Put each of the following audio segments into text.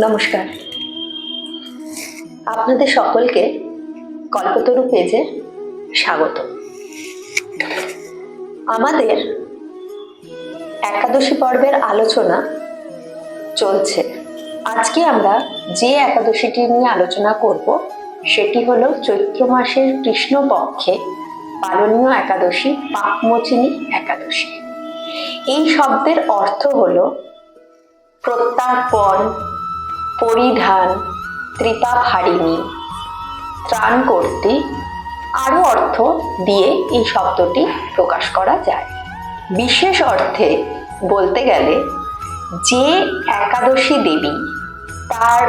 নমস্কার। আপনাদের সকলকে কল্পতরু পেজে স্বাগত। আমাদের একাদশী পর্বের আলোচনা চলছে। আজকে আমরা যে একাদশীটি নিয়ে আলোচনা করব, সেটি হলো চৈত্র মাসের কৃষ্ণপক্ষে পালনীয় একাদশী পাপমোচিনী একাদশী। এই শব্দের অর্থ হল প্রত্যার্পণ, পরিধান ত্রিপাপ হারিণী ত্রাণ কর্তী আরও অর্থ দিয়ে এই শব্দটি প্রকাশ করা যায়। বিশেষ অর্থে বলতে গেলে যে একাদশী দেবী তার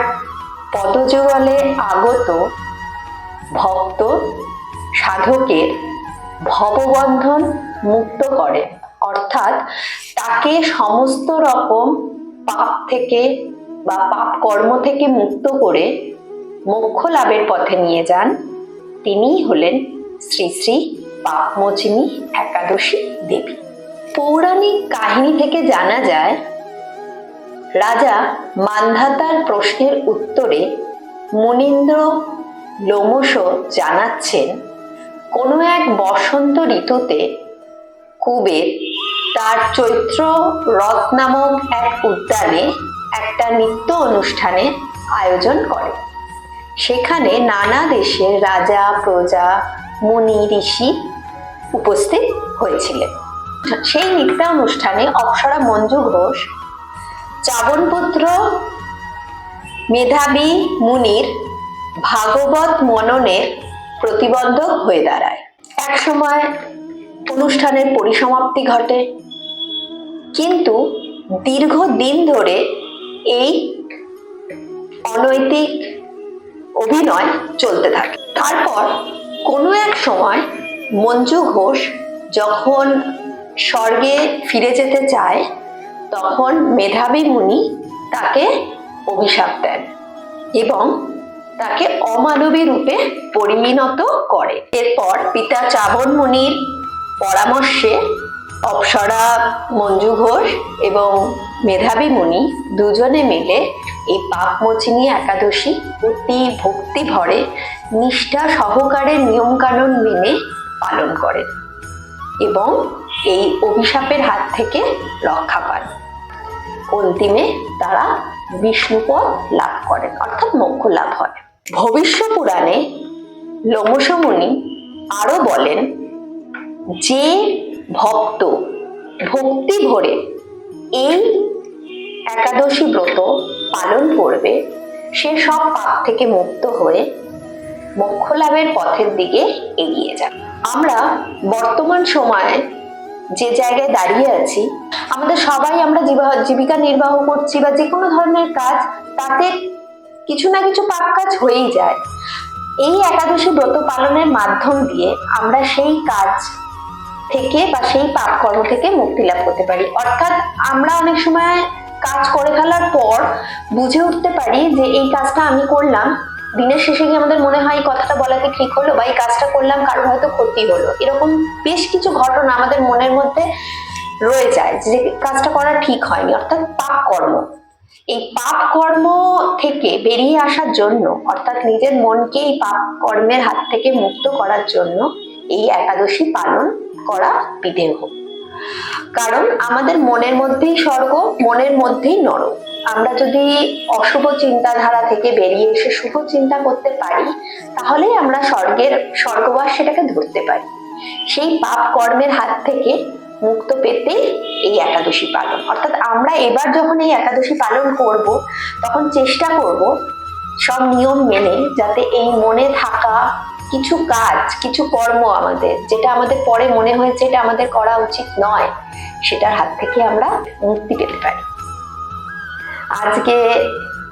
পদযুগলে আগত ভক্ত সাধকের ভববন্ধন মুক্ত করে। অর্থাৎ তাকে সমস্ত রকম পাপ থেকে বা পাপ কর্ম থেকে মুক্ত করে মোক্ষ লাভের পথে নিয়ে যান, তিনিই হলেন শ্রী শ্রী পাপমোচিনী একাদশী দেবী। পৌরাণিক কাহিনী থেকে জানা যায়, রাজা মান্ধাতার প্রশ্নের উত্তরে মুনীন্দ্র লোমশ জানাচ্ছেন, কোনো এক বসন্ত ঋতুতে কুবের তার চৈত্র রথ নামক এক উদ্যানে একটা নৃত্য অনুষ্ঠানে আয়োজন করে। সেখানে নানা দেশের রাজা, প্রজা, মুনি, ঋষি উপস্থিত হয়েছিলেন। সেই নৃত্যানুষ্ঠানে অপ্সরা মঞ্জু ঘোষ চাবনপুত্র মেধাবী মুনির ভাগবত মননের প্রতিবন্ধক হয়ে দাঁড়ায়। এক সময় অনুষ্ঠানের পরিসমাপ্তি ঘটে। কিন্তু দীর্ঘদিন ধরে এই অনৈতিক অভিনয় চলতে থাকে। তারপর কোনো এক সময় মঞ্জু ঘোষ যখন স্বর্গে ফিরে যেতে চায়, তখন মেধাবী মুনি তাকে অভিশাপ দেন এবং তাকে অমানবী রূপে পরিণত করে। এরপর পিতা চাবন মুনির পরামর্শে অপ্সরা, মঞ্জু ঘোষ এবং মেধাবী মুনি দুজনে মিলে এই পাপমোচিনী একাদশী অতি ভক্তি ভরে নিষ্ঠা সহকারে নিয়মকানুন মেনে পালন করেন এবং এই অভিশাপের হাত থেকে রক্ষা পান। অন্তিমে তারা বিষ্ণুপদ লাভ করেন, অর্থাৎ মোক্ষ লাভ হয়। ভবিষ্য পুরাণে লোমসমুনি আরও বলেন, যে ভক্ত, ভক্তি ভরে এই একাদশী ব্রত পালন করবে, সে সব পাপ থেকে মুক্ত হয়ে মোক্ষ লাভের পথের দিকে এগিয়ে যাবে। আমরা বর্তমান সময়ে যে জায়গায় দাঁড়িয়ে আছি, আমাদের সবাই আমরা জীবা- জীবিকা নির্বাহ করছি বা যে কোনো ধরনের কাজ, তাতে কিছু না কিছু পাপ কাজ হয়েই যায়। এই একাদশী ব্রত পালনের মাধ্যম দিয়ে আমরা সেই কাজ থেকে বা সেই পাপ কর্ম থেকে মুক্তি লাভ করতে পারি। অর্থাৎ আমরা অনেক সময় কাজ করে ফেলার পর বুঝে উঠতে পারি যে এই কাজটা আমি করলাম, দিনের শেষে গিয়ে আমাদের মনে হয় এই কথাটা বলাতে ঠিক হলো বা এই কাজটা করলাম, কারোর হয়তো ক্ষতি হলো। এরকম বেশ কিছু ঘটনা আমাদের মনের মধ্যে রয়ে যায় যে কাজটা করা ঠিক হয়নি। অর্থাৎ পাপ কর্ম। এই পাপ কর্ম থেকে বেরিয়ে আসার জন্য, অর্থাৎ নিজের মনকে এই পাপ কর্মের হাত থেকে মুক্ত করার জন্য এই একাদশী পালন করা বিধেয় কারণ আমাদের মনের মধ্যেই স্বর্গ, মনের মধ্যেই নরক। আমরা যদি অশুভ চিন্তাধারা থেকে বেরিয়ে এসে শুভ চিন্তা করতে পারি, তাহলেই আমরা স্বর্গের, স্বর্গবাস সেটাকে ধরতে পারি। সেই পাপ কর্মের হাত থেকে মুক্ত পেতে এই একাদশী পালন। অর্থাৎ আমরা এবার যখন এই একাদশী পালন করব, তখন চেষ্টা করব সব নিয়ম মেনে যাতে এই মনে থাকা কিছু কাজ, কিছু কর্ম আমাদের, যেটা আমাদের পরে মনে হয়েছে এটা আমাদের করা উচিত নয়, সেটার হাত থেকে আমরা মুক্তি পেতে পারি। আজকে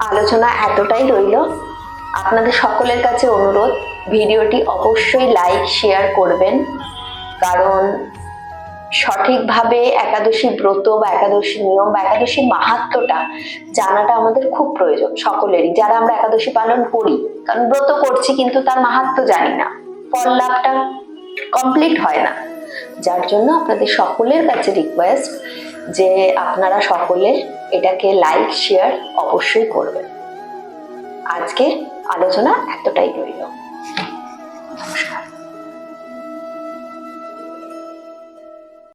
আলোচনা এতটাই রইল। আপনাদের সকলের কাছে অনুরোধ, ভিডিওটি অবশ্যই লাইক, শেয়ার করবেন, কারণ সঠিকভাবে একাদশী ব্রত বা একাদশী নিয়ম বা একাদশীর মাহাত্মটা জানাটা আমাদের খুব প্রয়োজন সকলেরই, যারা আমরা একাদশী পালন করি। কারণ ব্রত করছি কিন্তু তার মাহাত্ম জানি না। ফল লাভটা কমপ্লিট হয় না। যার জন্য আপনাদের সকলের কাছে রিকোয়েস্ট যে আপনারা সকলে এটাকে লাইক শেয়ার অবশ্যই করবেন। আজকে আলোচনা এতটাই রইল।